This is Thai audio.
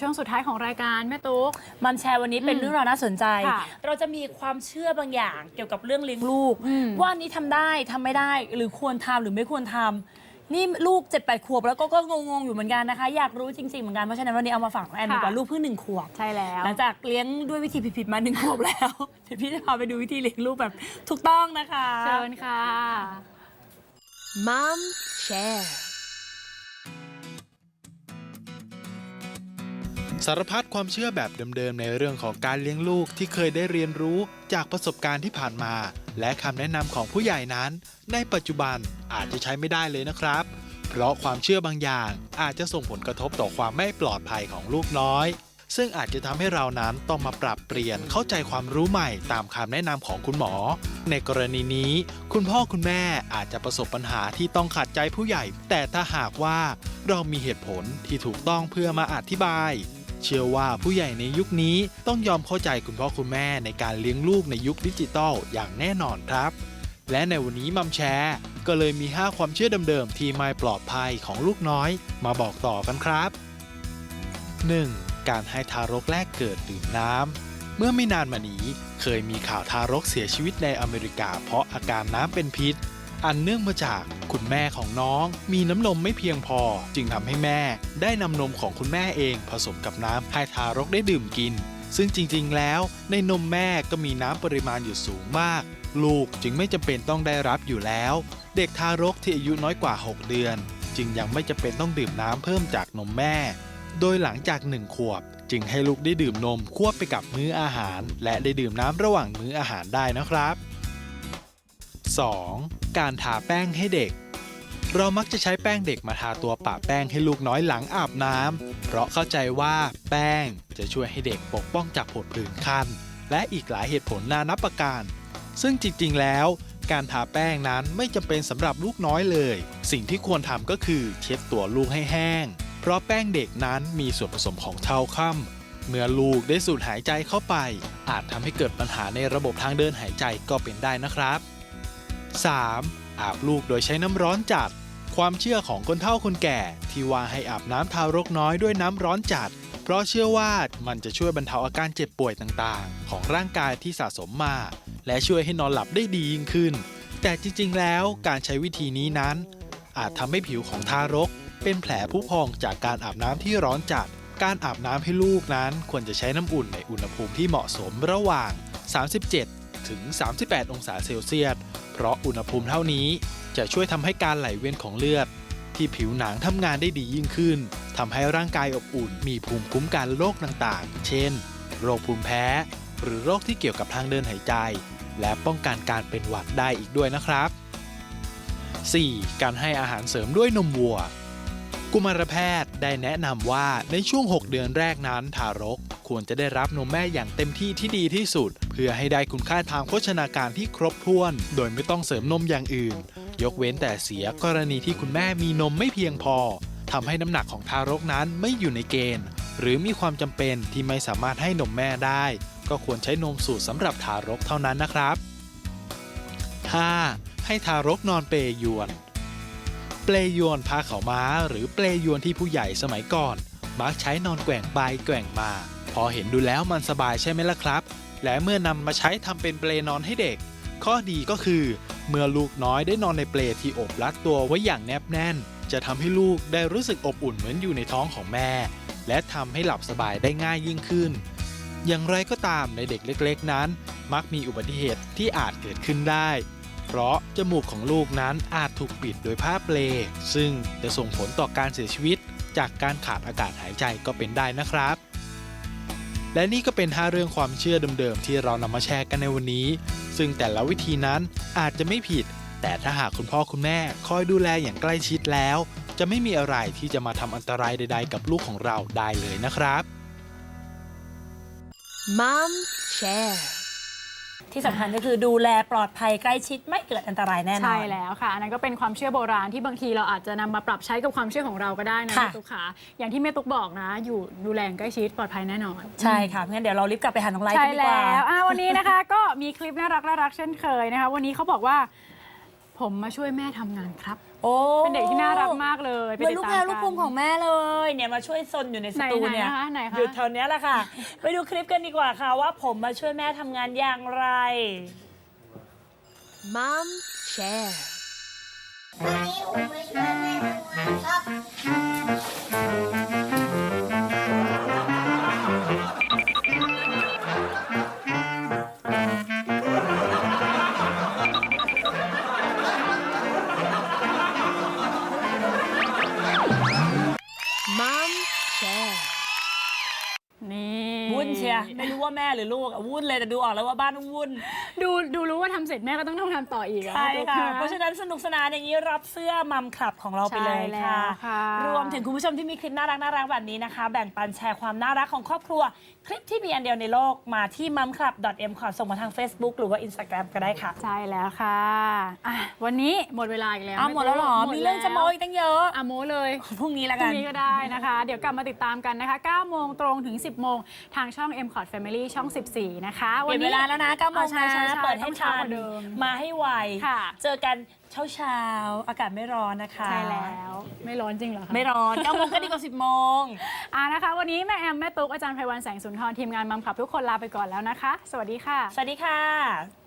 ช่วงสุดท้ายของรายการแม่ตุ๊ก มัมแชร์วันนี้เป็นอืมเรื่องราวน่าสนใจ ค่ะเราจะมีความเชื่อบางอย่างเกี่ยวกับเรื่องเลี้ยงลูก อืม ว่าอันนี้ทำได้ทำไม่ได้หรือควรทำหรือไม่ควรทำนี่ลูก7จ็ดแปดขวบแล้วก็ก็งงๆอยู่เหมือนกันนะคะ อยากรู้จริงๆเหมือนกันเพราะฉะนั้นวันนี้เอามาฝากน้องแอนดีกว่าลูกเพิ่งหนึ่งขวบ ใช่แล้ว หลังจากเลี้ยงด้วยวิธีผิดๆมาหนึ่งขวบแล้ว เดี๋ยวพี่จะพาไปดูวิธีเลี้ยงลูกแบบถูกต้องนะคะ เชิญค่ะ Mom Share สารพัดความเชื่อแบบเดิมๆในเรื่องของการเลี้ยงลูกที่เคยได้เรียนรู้จากประสบการณ์ที่ผ่านมา และคำแนะนำของผู้ใหญ่นั้น ในปัจจุบันอาจจะใช้ไม่ได้เลยนะครับ เพราะความเชื่อบางอย่างอาจจะส่งผลกระทบต่อความไม่ปลอดภัยของลูกน้อย ซึ่งอาจจะทำให้เรานั้นต้องมาปรับเปลี่ยนเข้าใจความรู้ใหม่ตามคำแนะนำของคุณหมอ ในกรณีนี้ คุณพ่อคุณแม่อาจจะประสบปัญหาที่ต้องขัดใจผู้ใหญ่ แต่ถ้าหากว่าเรามีเหตุผลที่ถูกต้องเพื่อมาอธิบาย เชื่อว่าผู้ใหญ่ในยุคนี้ต้องยอมเข้าใจคุณพ่อคุณแม่ในการเลี้ยงลูกในยุคดิจิตอลอย่างแน่นอนครับ และในวันนี้มัมแชร์ก็เลยมี 5 ความเชื่อเดิมๆที่ไม่ปลอดภัยของลูกน้อย มาบอกต่อกันครับ 1. การให้ทารกแรกเกิดดื่มน้ำเมื่อไม่นานมานี้เคยมีข่าวทารกเสียชีวิตในอเมริกาเพราะอาการน้ำเป็นพิษ อันเนื่องมาจากคุณแม่ของน้องมีน้ำนมไม่เพียงพอ จึงทำให้แม่ได้นำนมของคุณแม่เองผสมกับน้ำให้ทารกได้ดื่มกิน ซึ่งจริงๆ แล้ว ในนมแม่ก็มีน้ำปริมาณอยู่สูงมาก ลูกจึงไม่จำเป็นต้องได้รับอยู่แล้ว เด็กทารกที่อายุน้อยกว่า 6 เดือน จึงยังไม่จำเป็นต้องดื่มน้ำเพิ่มจากนมแม่ โดยหลังจากหนึ่งขวบ จึงให้ลูกได้ดื่มนมควบไปกับมื้ออาหาร และได้ดื่มน้ำระหว่างมื้ออาหารได้นะครับ 2. การทาแป้งให้เด็ก เรามักจะใช้แป้งเด็กมาทาตัวปะแป้งให้ลูกน้อยหลังอาบน้ำ เพราะเข้าใจว่าแป้งจะช่วยให้เด็กปกป้องจากผดผื่นคัน และอีกหลายเหตุผลนานับประการ ซึ่งจริงๆ แล้วการทาแป้งนั้นไม่จำเป็นสำหรับลูกน้อยเลย สิ่งที่ควรทำก็คือเช็ดตัวลูกให้แห้ง เพราะแป้งเด็กนั้นมีส่วนผสมของเทาค่ำเมื่อลูกได้สูดหายใจเข้าไป อาจทำให้เกิดปัญหาในระบบทางเดินหายใจก็เป็นได้นะครับ 3. อาบลูกโดยใช้น้ำร้อนจัด ความเชื่อของคนเฒ่าคนแก่ ที่ว่าให้อาบน้ำทารกน้อยด้วยน้ำร้อนจัด เพราะเชื่อว่ามันจะช่วยบรรเทาอาการเจ็บป่วยต่างๆ ของร่างกายที่สะสมมา และช่วยให้นอนหลับได้ดียิ่งขึ้น แต่จริงๆ แล้วการใช้วิธีนี้นั้น อาจทำให้ผิวของทารก เป็นแผลผุพองจากการอาบน้ำที่ร้อนจัด การอาบน้ำให้ลูกนั้นควรจะใช้น้ำอุ่นในอุณหภูมิที่เหมาะสมระหว่าง 37 ถึง 38 องศาเซลเซียส เพราะอุณหภูมิเท่านี้จะช่วยทำให้การไหลเวียนของเลือด ที่ผิวหนังทำงานได้ดียิ่งขึ้นทำให้ร่างกายอบอุ่น มีภูมิคุ้มกันโรคต่างๆ เช่น โรคภูมิแพ้ หรือโรคที่เกี่ยวกับทางเดินหายใจ และป้องกันการเป็นหวัดได้อีกด้วยนะครับ 4. การให้อาหารเสริมด้วยนมวัว กุมารแพทย์ได้แนะนำว่าในช่วง 6 เดือนแรกนั้นทารก ควรจะได้รับนมแม่อย่างเต็มที่ที่ดีที่สุด เพื่อให้ได้คุณค่าทางโภชนาการที่ครบถ้วน โดยไม่ต้องเสริมนมอย่างอื่น ยกเว้นแต่เสียกรณีที่คุณแม่มีนมไม่เพียงพอทำให้น้ำหนักของทารกนั้นไม่อยู่ในเกณฑ์ หรือมีความจำเป็นที่ไม่สามารถให้นมแม่ได้ ก็ควรใช้นมสูตรสำหรับทารกเท่านั้นนะครับ 5. ให้ทารกนอนเปยวน เปลยวนผ้าขาวม้า หรือเปลยวนที่ผู้ใหญ่สมัยก่อน มักใช้นอนแกว่งไปแกว่งมา พอเห็นดูแล้วมันสบายใช่ไหมล่ะครับ และเมื่อนำมาใช้ทำเป็นเปลนอนให้เด็ก ข้อดีก็คือ เมื่อลูกน้อยได้นอนในเปลที่อบรัดตัวไว้อย่างแนบแน่น จะทำให้ลูกได้รู้สึกอบอุ่นเหมือนอยู่ในท้องของแม่ และทำให้หลับสบายได้ง่ายยิ่งขึ้น อย่างไรก็ตามในเด็กเล็กๆนั้น มักมีอุบัติเหตุที่อาจเกิดขึ้นได้ เพราะจมูกของลูกนั้นอาจถูกปิดโดยผ้าเปล ซึ่งจะส่งผลต่อการเสียชีวิต จากการขาดอากาศหายใจก็เป็นได้นะครับ และนี่ก็เป็น 5 เรื่องความเชื่อเดิมๆ ที่เรานำมาแชร์กันในวันนี้ ซึ่งแต่ละวิธีนั้นอาจจะไม่ผิด แต่ถ้าหากคุณพ่อคุณแม่คอยดูแลอย่างใกล้ชิดแล้ว จะไม่มีอะไรที่จะมาทำอันตรายใด ๆ กับลูกของเราได้เลยนะครับ Mom Share ที่สำคัญก็คือดูแลปลอดภัยใกล้ชิดไม่เกิดอันตรายแน่นอน ใช่แล้วค่ะ อันนั้นก็เป็นความเชื่อโบราณที่บางทีเราอาจจะนำมาปรับใช้กับความเชื่อของเราก็ได้นะค่ะ แม่ตุ๊กขาอย่างที่แม่ตุ๊กบอกนะ อยู่ดูแลอย่างใกล้ชิดปลอดภัยแน่นอน ใช่ค่ะงั้นเดี๋ยวเรารีบกลับไปหาน้องไลท์ใช่กันดีกว่าแล้วอะวันนี้นะคะ ก็มีคลิปน่ารักน่ารักเช่นเคยนะคะ วันนี้เขาบอกว่าพ ผมมาช่วยแม่ทำงานครับ โอ้เป็นเด็กที่น่ารักมากเลยเหมือนลูกแพรลูกภูมิของแม่เลยเนี่ยมาช่วยซนอยู่ในสตูไหนๆเนี่ยนะคะไหนคะอยู่แถวเนี้ยแหละค่ะ ไปดูคลิปกันดีกว่าค่ะว่าผมมาช่วยแม่ทำงานอย่างไร Mom Share วันนี้ผมมาช่วยแม่ทำงานครับ วุ่นเชียร์ไม่รู้ว่าแม่หรือลูกอะวุ่นเลยแต่ดูออกแล้วว่าบ้านวุ่น ดูดูรู้ว่าทำเสร็จแม่ก็ต้องต้องทำต่ออีกอะใช่ค่ะตุ๊กเพราะฉะนั้นสนุกสนานอย่างนี้รับเสื้อมัมคลับของเราไปเลยใช่แล้วค่ะค่ะ รวมถึงคุณผู้ชมที่มีคลิปน่ารักน่ารักแบบนี้นะคะ แบ่งปันแชร์ความน่ารักของครอบครัว คลิปที่มีอันเดียวในโลกมาที่ m u m c l u b m c o t ส่งมาทาง Facebook หรือว่า Instagram ก็ได้ค่ะ ใช่แล้วค่ะอะ วันนี้หมดเวลาอีกแล้วอ้าวหมดแล้วเหรอดมีเรื่องจะโม้อีกตั้งเยอะอะโมเลยพรุ่งนี้ละพรุ่กังนนี้ก็ได้นะคะ เดี๋ยวกลับมาติดตามกันนะคะ9โมงตรงถึง 10โมงทางช่อง m c o t Family ช่อง 14 นะคะเปลี่ยนเวลาแล้วนะ9โมงใช่นะใช่ใช่เปิดให้ต้องช้าทักนว่าเดิมมาให้ไว ค่ะ เจอกันเช้าเช้าๆอากาศไม่ร้อนนะคะ ใช่แล้วไม่ร้อนจริงเหรอคะ ไม่ร้อน9โมงก็ดีกว่า 10โมง อะนะคะ วันนี้แม่แอม แม่ตุ๊กอาจารย์ไพวันแสงสุนทร ทีมงานมัมขับทุกคนลาไปก่อนแล้วนะคะ สวัสดีค่ะ สวัสดีค่ะ